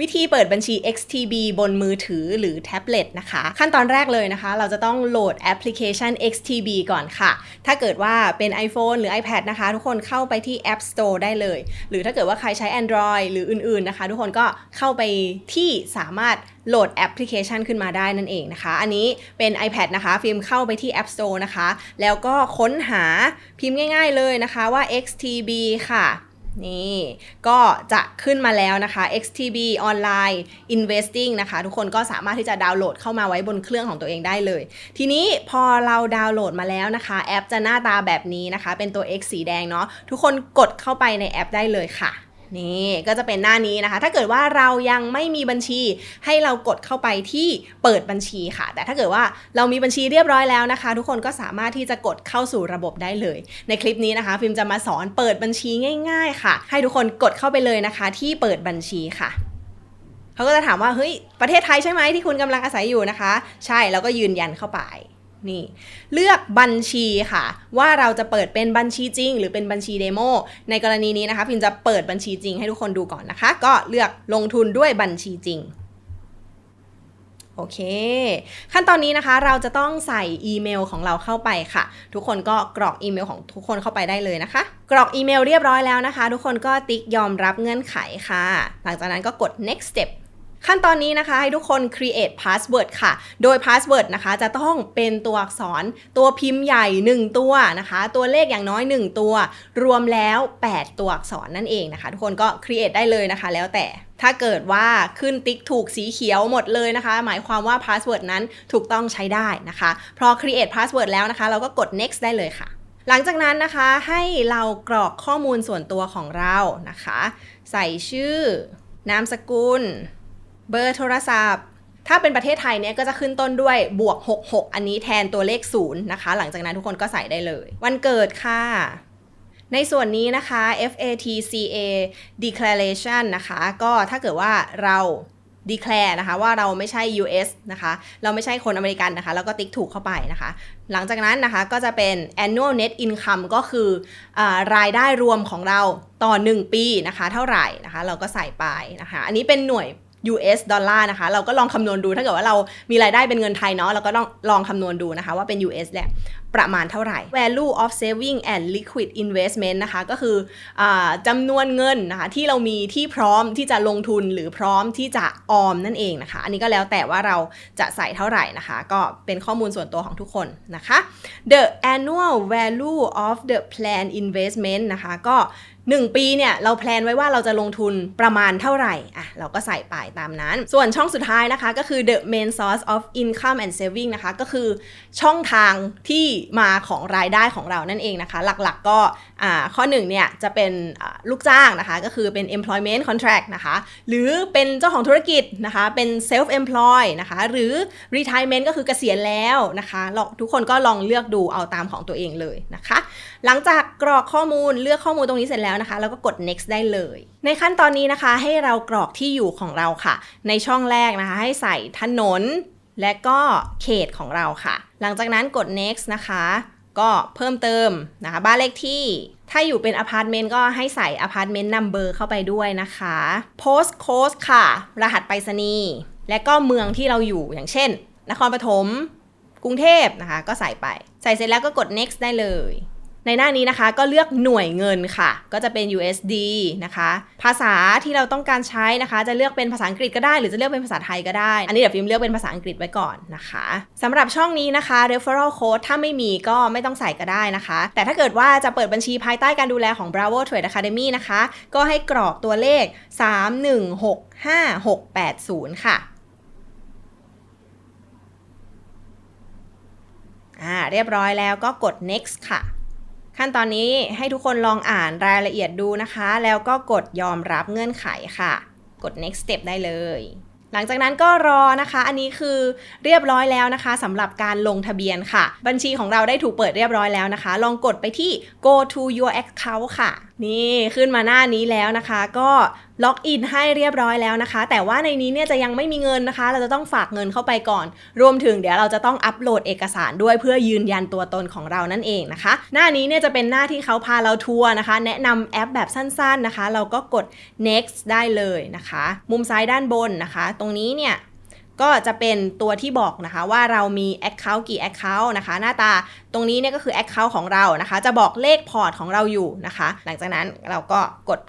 วิธีเปิดบัญชี XTB บนมือถือหรือแท็บเล็ตนะคะ ขั้นตอนแรกเลยนะคะ เราจะต้องโหลดแอปพลิเคชัน XTB ก่อนค่ะ ถ้าเกิดว่าเป็น iPhone หรือ iPad นะคะ ทุกคนเข้าไปที่ App Store ได้เลย หรือถ้าเกิดว่าใครใช้ Android หรืออื่นๆนะคะ ทุกคนก็เข้าไปที่สามารถโหลดแอปพลิเคชันขึ้นมาได้นั่นเองนะคะ อันนี้เป็น iPad นะคะฟิล์มเข้าไปที่ App Store นะคะ แล้วก็ค้นหาพิมพ์ง่าย ๆเลยนะคะว่า XTB ค่ะ นี่ ก็จะขึ้นมาแล้วนะคะ XTB Online Investing นะคะ ทุกคนก็สามารถที่จะดาวน์โหลดเข้ามาไว้บนเครื่องของตัวเองได้เลย ทีนี้พอเราดาวน์โหลดมาแล้วนะคะ แอปจะหน้าตาแบบนี้นะคะ เป็นตัว X สีแดงเนาะทุกคนกดเข้าไปในแอปได้เลยค่ะ นี่ก็จะเป็นหน้านี้นะคะ ถ้าเกิดว่าเรายังไม่มีบัญชีให้เรากดเข้าไปที่เปิดบัญชีค่ะ แต่ถ้าเกิดว่าเรามีบัญชีเรียบร้อยแล้วนะคะ ทุกคนก็สามารถที่จะกดเข้าสู่ระบบได้เลย ในคลิปนี้นะคะ ฟิล์มจะมาสอนเปิดบัญชีง่าย ๆ ค่ะ ให้ทุกคนกดเข้าไปเลยนะคะ ที่เปิดบัญชีค่ะเขาก็จะถามว่าเฮ้ยประเทศไทยใช่ไหมที่คุณกำลังอาศัยอยู่นะคะ ใช่แล้วก็ยืนยันเข้าไป นี่ เลือกบัญชีค่ะ ว่าเราจะเปิดเป็นบัญชีจริง หรือเป็นบัญชีเดโมในกรณีนี้นะคะพิมจะเปิดบัญชีจริงให้ทุกคนดูก่อนนะคะ ก็เลือกลงทุนด้วยบัญชีจริงโอเค ขั้นตอนนี้นะคะเราจะต้องใส่อีเมลของเราเข้าไปค่ะ ทุกคนก็กรอกอีเมลของทุกคนเข้าไปได้เลยนะคะ กรอกอีเมลเรียบร้อยแล้วนะคะ ทุกคนก็ติ๊กยอมรับเงื่อนไขค่ะ หลังจากนั้นก็กด next step ขั้นตอนนี้นะคะให้ทุกคน create password ค่ะ โดย password นะคะจะต้องเป็นตัวอักษรตัวพิมพ์ใหญ่ 1 ตัวนะคะ ตัวเลขอย่างน้อย 1 ตัว รวมแล้ว 8 ตัวอักษรนั่นเองนะคะ ทุกคนก็ create ได้เลยนะคะ แล้วแต่ถ้าเกิดว่าขึ้นติ๊กถูกสีเขียวหมดเลยนะคะ หมายความว่า password นั้นถูกต้องใช้ได้นะคะ พอ create password แล้วนะคะ เราก็กด next ได้เลยค่ะ หลังจากนั้นนะคะให้เรากรอกข้อมูลส่วนตัวของเรานะคะ ใส่ชื่อนามสกุล เบอร์โทรศัพท์ ถ้าเป็นประเทศไทยเนี่ยก็จะขึ้นต้นด้วยบวก 66 อันนี้แทนตัวเลข0นะคะ หลังจากนั้นทุกคนก็ใส่ได้เลย วันเกิดค่ะในส่วนนี้นะคะ FATCA declaration นะคะ ก็ถ้าเกิดว่าเรา declare นะคะ ว่าเราไม่ใช่ US นะคะ เราไม่ใช่คนอเมริกันนะคะ แล้วก็ติ๊กถูกเข้าไปนะคะ หลังจากนั้นนะคะก็จะเป็น annual net income ก็คืออรายได้รวมของเราต่อ 1 ปีนะคะ เท่าไหร่นะคะ เราก็ใส่ไปนะคะ อันนี้เป็นหน่วย US ดอลลาร์นะคะเราก็ลองคำนวณดูถ้าเกิดว่าเรามีรายได้เป็นเงินไทยเนาะเราก็ต้องลองคำนวณดูนะคะว่าเป็น US แหละประมาณเท่าไหร่ value of saving and liquid investment นะคะ ก็คืออจำนวนเงินนะคะที่เรามีที่พร้อมที่จะลงทุนหรือพร้อมที่จะออมนั่นเองนะคะ อันนี้ก็แล้วแต่ว่าเราจะใส่เท่าไหร่นะคะ ก็เป็นข้อมูลส่วนตัวของทุกคนนะคะ the annual value of the plan investment นะคะ ก็ 1 ปีเนี่ยเราแพลนไว้ว่าเราจะลงทุนประมาณเท่าไหร่อะเราก็ใส่ไปตามนั้น ส่วนช่องสุดท้ายนะคะก็คือ the main source of income and saving นะคะก็คือช่องทางที่มาของรายได้ของเรานั่นเองนะคะ หลักๆก็อ่าข้อ1เนี่ยจะเป็นลูกจ้างนะคะก็คือเป็น employment contract นะคะหรือเป็นเจ้าของธุรกิจนะคะเป็น self employ นะคะหรือ retirement ก็คือเกษียณแล้วนะคะทุกคนก็ลองเลือกดูเอาตามของตัวเองเลยนะคะ หลังจากกรอกข้อมูลเลือกข้อมูลตรงนี้เสร็จแล้วแล้วนะคะ แล้วก็กด next ได้เลย ในขั้นตอนนี้นะคะให้เรากรอกที่อยู่ของเราค่ะ ในช่องแรกนะคะ ให้ใส่ถนน และก็เขตของเราค่ะ หลังจากนั้นกด next นะคะ ก็เพิ่มเติมนะคะ บ้านเลขที่ถ้าอยู่เป็นอพาร์ตเมนต์ก็ให้ใส่อพาร์ตเมนต์นัมเบอร์เข้าไปด้วยนะคะ post code ค่ะ รหัสไปรษณีย์และก็เมืองที่เราอยู่อย่างเช่น นครปฐมกรุงเทพนะคะ ก็ใส่ไป ใส่เสร็จแล้วก็กด next ได้เลย ในหน้านี้นะคะก็เลือกหน่วยเงินค่ะ ก็จะเป็น USD นะคะ ภาษาที่เราต้องการใช้นะคะ จะเลือกเป็นภาษาอังกฤษก็ได้ หรือจะเลือกเป็นภาษาไทยก็ได้ อันนี้เดี๋ยวฟิล์มเลือกเป็นภาษาอังกฤษไว้ก่อนนะคะสำหรับช่องนี้นะคะ referral code ถ้าไม่มีก็ไม่ต้องใส่ก็ได้นะคะ แต่ถ้าเกิดว่าจะเปิดบัญชีภายใต้การดูแลของ Bravo Trade Academy นะคะ ก็ให้กรอกตัวเลข 31655680 ค่ะอ่าเรียบร้อยแล้วก็กด next ค่ะ ขั้นตอนนี้ให้ทุกคนลองอ่านรายละเอียดดูนะคะ แล้วก็กดยอมรับเงื่อนไขค่ะ กด next step ได้เลย หลังจากนั้นก็รอนะคะ อันนี้คือเรียบร้อยแล้วนะคะสำหรับการลงทะเบียนค่ะ บัญชีของเราได้ถูกเปิดเรียบร้อยแล้วนะคะ ลองกดไปที่ go to your account ค่ะนี่ขึ้นมาหน้านี้แล้วนะคะ ก็ล็อกอินให้เรียบร้อยแล้วนะคะ แต่ว่าในนี้เนี่ยจะยังไม่มีเงินนะคะ เราจะต้องฝากเงินเข้าไปก่อน รวมถึงเดี๋ยวเราจะต้องอัปโหลดเอกสารด้วยเพื่อยืนยันตัวตนของเรานั่นเองนะคะ หน้านี้เนี่ยจะเป็นหน้าที่เขาพาเราทัวร์นะคะ แนะนำแอปแบบสั้นๆนะคะ เราก็กด next ได้เลยนะคะ มุมซ้ายด้านบนนะคะ ตรงนี้เนี่ย ก็จะเป็นตัวที่บอกนะคะว่าเรามี Account กี่ Account นะคะ หน้าตาตรงนี้เนี่ยก็คือ Account ของเรานะคะ จะบอกเลขพอร์ตของเราอยู่นะคะ หลังจากนั้นเราก็กด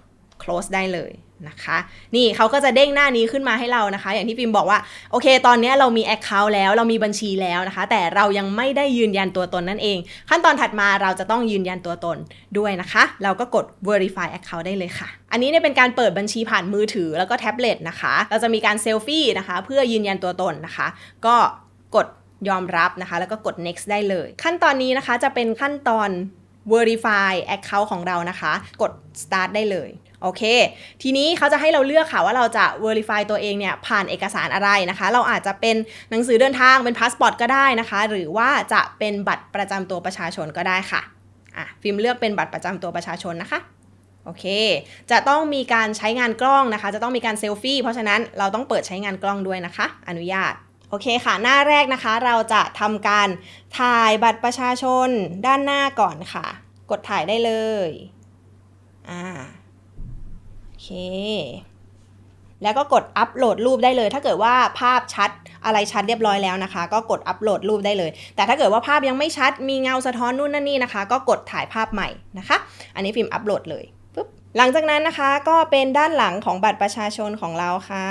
close ได้เลย นะคะ นี่เขาก็จะเด้งหน้านี้ขึ้นมาให้เรานะคะ อย่างที่ฟิล์มบอกว่า โอเค ตอนนี้เรามี Account แล้วเรามีบัญชีแล้วนะคะ แต่เรายังไม่ได้ยืนยันตัวตนนั่นเอง ขั้นตอนถัดมาเราจะต้องยืนยันตัวตนด้วยนะคะ เราก็กด verify account ได้เลยค่ะ อันนี้เนี่ยเป็นการเปิดบัญชีผ่านมือถือแล้วก็แท็บเล็ตนะคะ เราจะมีการเซลฟี่นะคะ เพื่อยืนยันตัวตนนะคะ ก็กดยอมรับนะคะ แล้วก็กด next ได้เลย ขั้นตอนนี้นะคะจะเป็นขั้นตอน verify account ของเรานะคะ กด start ได้เลยโอเค ทีนี้เขาจะให้เราเลือกค่ะว่าเราจะ verify ตัวเองเนี่ยผ่านเอกสารอะไรนะคะ เราอาจจะเป็นหนังสือเดินทางเป็นพาสปอร์ตก็ได้นะคะ หรือว่าจะเป็นบัตรประจำตัวประชาชนก็ได้ค่ะ อะ ฟิล์มเลือกเป็นบัตรประจำตัวประชาชนนะคะ โอเค จะต้องมีการใช้งานกล้องนะคะ จะต้องมีการเซลฟี่ เพราะฉะนั้นเราต้องเปิดใช้งานกล้องด้วยนะคะ อนุญาต โอเคค่ะ หน้าแรกนะคะ เราจะทำการถ่ายบัตรประชาชนด้านหน้าก่อนค่ะ กดถ่ายได้เลยอ่าโอเค แล้วก็กดอัปโหลดรูปได้เลย ถ้าเกิดว่าภาพชัดอะไรชัดเรียบร้อยแล้วนะคะ ก็กดอัปโหลดรูปได้เลย แต่ถ้าเกิดว่าภาพยังไม่ชัดมีเงาสะท้อนนู่นนั่นนี่นะคะ ก็กดถ่ายภาพใหม่นะคะ อันนี้ฟิล์มอัปโหลดเลยปุ๊บหลังจากนั้นนะคะก็เป็นด้านหลังของบัตรประชาชนของเราค่ะ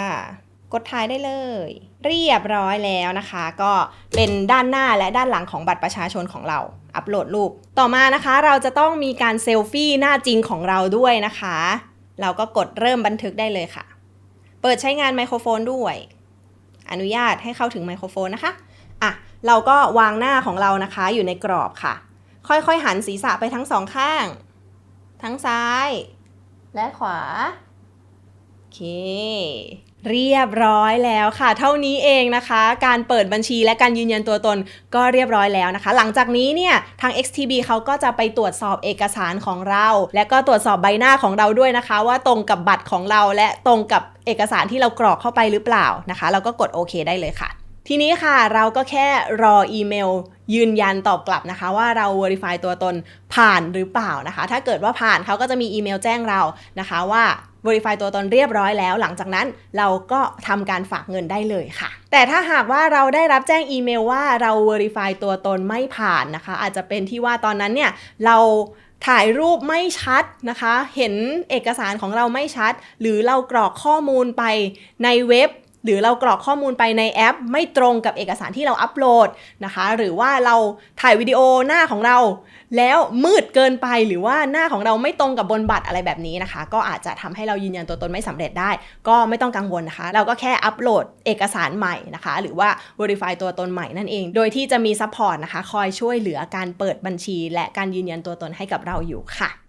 กดถ่ายได้เลย เรียบร้อยแล้วนะคะ ก็เป็นด้านหน้าและด้านหลังของบัตรประชาชนของเรา อัปโหลดรูป ต่อมานะคะ เราจะต้องมีการเซลฟี่หน้าจริงของเราด้วยนะคะ เราก็กดเริ่มบันทึกได้เลยค่ะ เปิดใช้งานไมโครโฟนด้วย อนุญาตให้เข้าถึงไมโครโฟนนะคะอะเราก็วางหน้าของเรานะคะอยู่ในกรอบค่ะ ค่อยๆหันศีรษะไปทั้งสองข้าง ทั้งซ้าย และขวา เค เรียบร้อยแล้วค่ะ เท่านี้เองนะคะ การเปิดบัญชีและการยืนยันตัวตนก็เรียบร้อยแล้วนะคะ หลังจากนี้เนี่ยทาง XTB เขาก็จะไปตรวจสอบเอกสารของเรา และก็ตรวจสอบใบหน้าของเราด้วยนะคะ ว่าตรงกับบัตรของเราและตรงกับเอกสารที่เรากรอกเข้าไปหรือเปล่านะคะ เราก็กดโอเคได้เลยค่ะทีนี้ค่ะเราก็แค่รออีเมล ยืนยันตอบกลับนะคะ ว่าเรา verify ตัวตนผ่านหรือเปล่านะคะ ถ้าเกิดว่าผ่านเขาก็จะมีอีเมลแจ้งเรานะคะว่า verify ตัวตนเรียบร้อยแล้ว หลังจากนั้นเราก็ทำการฝากเงินได้เลยค่ะ แต่ถ้าหากว่าเราได้รับแจ้งอีเมลว่าเรา verify ตัวตนไม่ผ่านนะคะ อาจจะเป็นที่ว่าตอนนั้นเนี่ยเราถ่ายรูปไม่ชัดนะคะ เห็นเอกสารของเราไม่ชัด หรือเรากรอกข้อมูลไปในเว็บ หรือเรากรอกข้อมูลไปในแอป ไม่ตรงกับเอกสารที่เราอัปโหลดนะคะ หรือว่าเราถ่ายวิดีโอหน้าของเรา แล้วมืดเกินไปหรือว่าหน้าของเราไม่ตรงกับบนบัตรอะไรแบบนี้นะคะ ก็อาจจะทำให้เรายืนยันตัวตนไม่สำเร็จได้ ก็ไม่ต้องกังวลนะคะ เราก็แค่อัปโหลดเอกสารใหม่นะคะ หรือว่า verify ตัวตนใหม่นั่นเอง โดยที่จะมีซัพพอร์ตนะคะ คอยช่วยเหลือการเปิดบัญชี และการยืนยันตัวตนให้กับเราอยู่ค่ะ